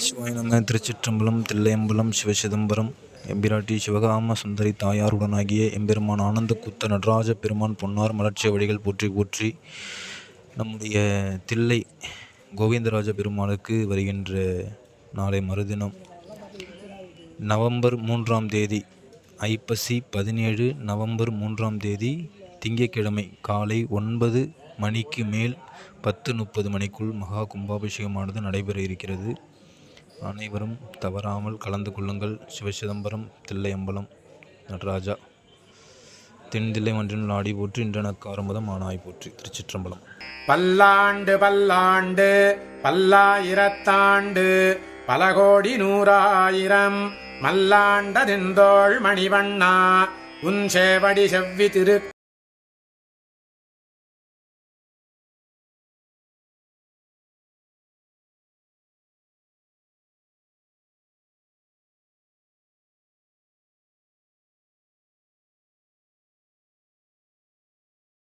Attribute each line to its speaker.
Speaker 1: சிவாய நம திருச்சிற்றம்பலம் தில்லையம்பலம் சிவசிதம்பரம் எம்பிராட்டி சிவகாம சுந்தரி தாயாருடனாகிய எம்பெருமான் ஆனந்த கூத்த நடராஜ பெருமான் பொன்னார் மலர்ச்சிய வழிகள் போற்றி போற்றி நம்முடைய தில்லை கோவிந்தராஜ பெருமானுக்கு வருகின்ற நாளை மறுதினம் நவம்பர் மூன்றாம் தேதி ஐப்பசி பதினேழு நவம்பர் மூன்றாம் தேதி திங்கட்கிழமை காலை ஒன்பது மணிக்கு மேல் பத்து முப்பது மணிக்குள் மகா கும்பாபிஷேகமானது நடைபெற இருக்கிறது. அனைவரும் தவறாமல் கலந்து கொள்ளுங்கள். சிவசிதம்பரம் தில்லையம்பலம் நடராஜா. தென்தில்லை மன்றின் நாடி போற்றி இன்றனக்கு ஆரம்பதம் ஆனாய் போற்றி. திருச்சிற்றம்பலம்.
Speaker 2: பல்லாண்டு பல்லாண்டு பல்லாயிரத்தாண்டு பல கோடி நூறாயிரம் மல்லாண்டதெந்தோள் மணிவண்ணா உன் சேவடி செவ்வி திரு